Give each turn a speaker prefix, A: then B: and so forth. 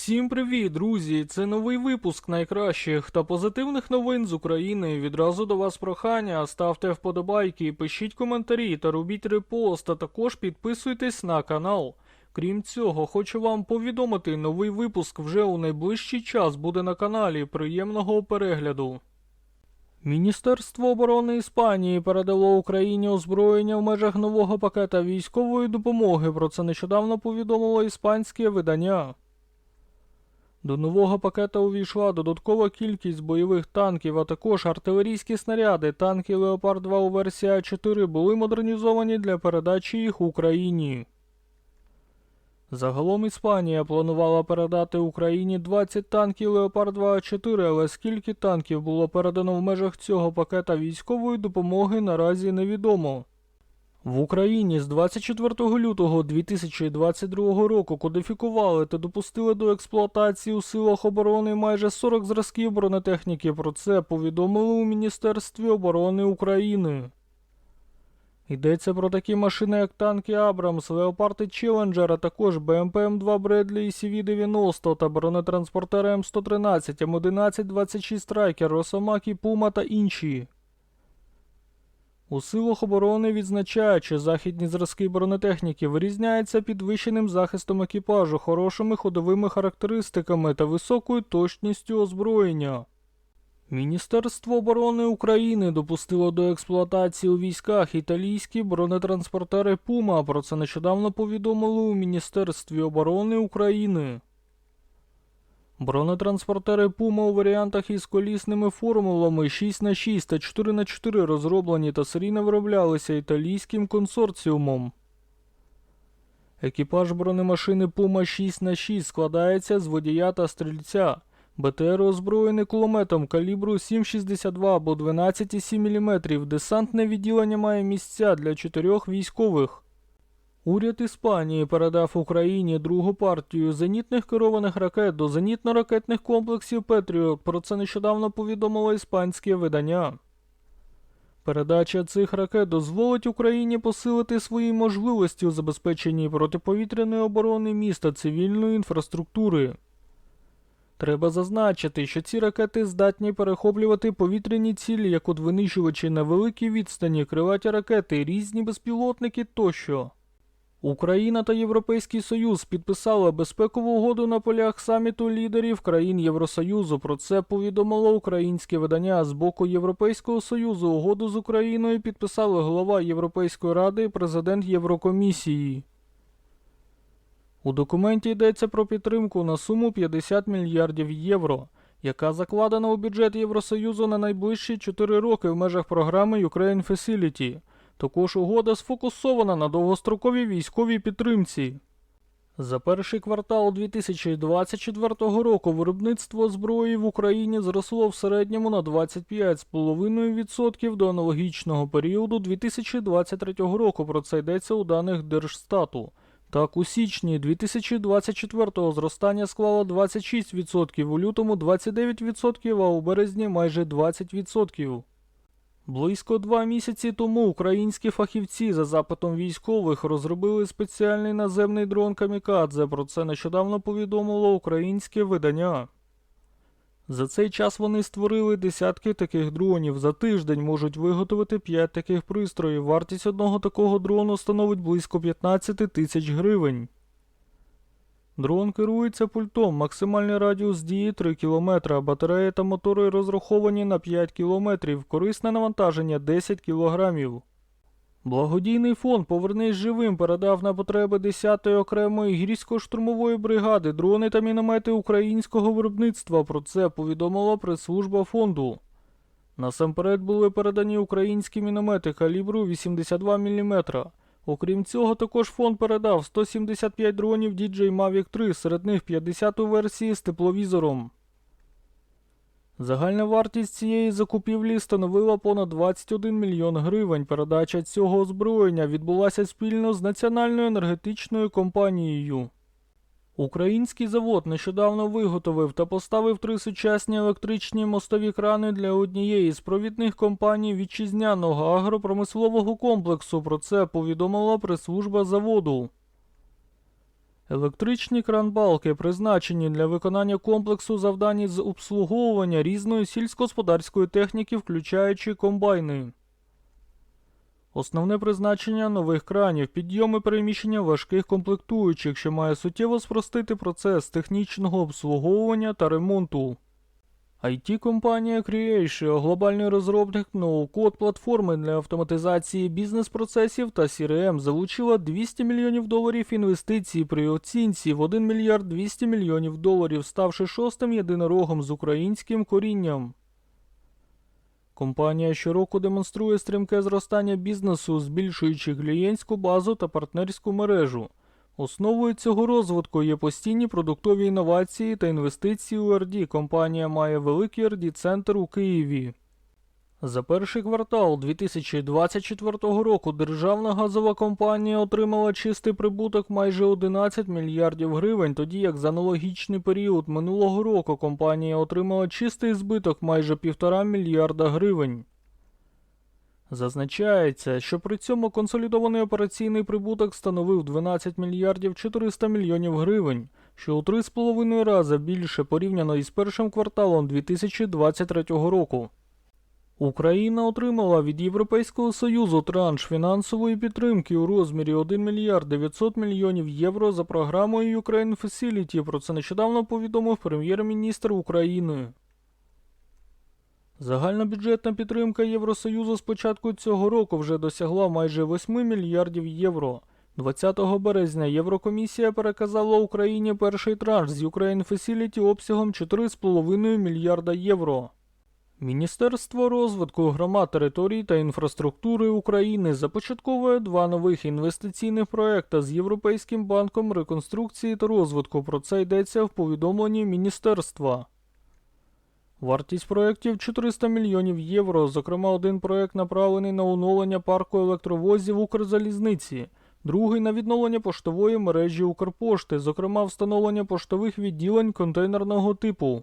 A: Всім привіт, друзі! Це новий випуск найкращих та позитивних новин з України. Відразу до вас прохання. Ставте вподобайки, пишіть коментарі та робіть репост, а також підписуйтесь на канал. Крім цього, хочу вам повідомити, новий випуск вже у найближчий час буде на каналі. Приємного перегляду. Міністерство оборони Іспанії передало Україні озброєння в межах нового пакета військової допомоги. Про це нещодавно повідомило іспанське видання. До нового пакета увійшла додаткова кількість бойових танків, а також артилерійські снаряди. Танки Леопард 2 у версії А4 були модернізовані для передачі їх Україні. Загалом Іспанія планувала передати Україні 20 танків Леопард 2 А4, але скільки танків було передано в межах цього пакета військової допомоги наразі невідомо. В Україні з 24 лютого 2022 року кодифікували та допустили до експлуатації у силах оборони майже 40 зразків бронетехніки. Про це повідомили у Міністерстві оборони України. Йдеться про такі машини, як танки Абрамс, Леопард і Челенджер, а також БМП М2 Бредлі і CV-90 та бронетранспортери М113, М11, 26 Страйкер, Росомакі, Пума та інші. У силах оборони відзначають, що західні зразки бронетехніки вирізняються підвищеним захистом екіпажу, хорошими ходовими характеристиками та високою точністю озброєння. Міністерство оборони України допустило до експлуатації у військах італійські бронетранспортери Пума. Про це нещодавно повідомили у Міністерстві оборони України. Бронетранспортери Puma у варіантах із колісними формулами 6х6 та 4х4 розроблені та серійно вироблялися італійським консорціумом. Екіпаж бронемашини Puma 6х6 складається з водія та стрільця. БТР озброєний кулеметом калібру 7,62 або 12,7 мм. Десантне відділення має місця для чотирьох військових. Уряд Іспанії передав Україні другу партію зенітних керованих ракет до зенітно-ракетних комплексів Петріот. Про це нещодавно повідомило іспанське видання. Передача цих ракет дозволить Україні посилити свої можливості у забезпеченні протиповітряної оборони міста цивільної інфраструктури. Треба зазначити, що ці ракети здатні перехоплювати повітряні цілі, як от винищувачі на великій відстані, криваті ракети, різні безпілотники тощо. Україна та Європейський Союз підписали безпекову угоду на полях саміту лідерів країн Євросоюзу. Про це повідомило українське видання з боку Європейського Союзу. Угоду з Україною підписали голова Європейської ради президент Єврокомісії. У документі йдеться про підтримку на суму 50 мільярдів євро, яка закладена у бюджет Євросоюзу на найближчі 4 роки в межах програми Ukraine Facility. Також угода сфокусована на довгостроковій військовій підтримці. За перший квартал 2024 року виробництво зброї в Україні зросло в середньому на 25,5% до аналогічного періоду 2023 року. Про це йдеться у даних Держстату. Так, у січні 2024-го зростання склало 26%, у лютому 29%, а у березні майже 20%. Близько два місяці тому українські фахівці за запитом військових розробили спеціальний наземний дрон Камікадзе. Про це нещодавно повідомило українське видання. За цей час вони створили десятки таких дронів. За тиждень можуть виготовити 5 таких пристроїв. Вартість одного такого дрону становить близько 15 тисяч гривень. Дрон керується пультом, максимальний радіус дії 3 км, батареї та мотори розраховані на 5 км, корисне навантаження 10 кг. Благодійний фонд Повернись живим передав на потреби 10-ї окремої гірсько-штурмової бригади дрони та міномети українського виробництва. Про це повідомила прес-служба фонду. Насамперед були передані українські міномети калібру 82 мм. Окрім цього, також фонд передав 175 дронів DJI Mavic 3, серед них 50 у версії з тепловізором. Загальна вартість цієї закупівлі становила понад 21 мільйон гривень. Передача цього озброєння відбулася спільно з Національною енергетичною компанією. Український завод нещодавно виготовив та поставив три сучасні електричні мостові крани для однієї з провідних компаній вітчизняного агропромислового комплексу. Про це повідомила прес-служба заводу. Електричні кранбалки призначені для виконання комплексу завдань з обслуговування різної сільськогосподарської техніки, включаючи комбайни. Основне призначення нових кранів підйом і переміщення важких комплектуючих, що має суттєво спростити процес технічного обслуговування та ремонту. IT-компанія Creatio – глобальний розробник ноу-код платформи для автоматизації бізнес-процесів та CRM залучила 200 мільйонів доларів інвестицій при оцінці в 1 мільярд 200 мільйонів доларів, ставши шостим єдинорогом з українським корінням. Компанія щороку демонструє стрімке зростання бізнесу, збільшуючи клієнтську базу та партнерську мережу. Основою цього розвитку є постійні продуктові інновації та інвестиції у RD. Компанія має великий RD-центр у Києві. За перший квартал 2024 року державна газова компанія отримала чистий прибуток майже 11 мільярдів гривень, тоді як за аналогічний період минулого року компанія отримала чистий збиток майже 1,5 мільярда гривень. Зазначається, що при цьому консолідований операційний прибуток становив 12 мільярдів 400 мільйонів гривень, що у 3,5 рази більше порівняно із першим кварталом 2023 року. Україна отримала від Європейського Союзу транш фінансової підтримки у розмірі 1 мільярд 900 мільйонів євро за програмою Ukraine Facility. Про це нещодавно повідомив прем'єр-міністр України. Загальна бюджетна підтримка Євросоюзу з початку цього року вже досягла майже 8 мільярдів євро. 20 березня Єврокомісія переказала Україні перший транш з Ukraine Facility обсягом 4,5 мільярда євро. Міністерство розвитку громад територій та інфраструктури України започатковує два нових інвестиційних проекти з Європейським банком реконструкції та розвитку. Про це йдеться в повідомленні міністерства. Вартість проєктів 400 мільйонів євро. Зокрема, один проєкт направлений на оновлення парку електровозів Укрзалізниці, другий на відновлення поштової мережі Укрпошти, зокрема встановлення поштових відділень контейнерного типу.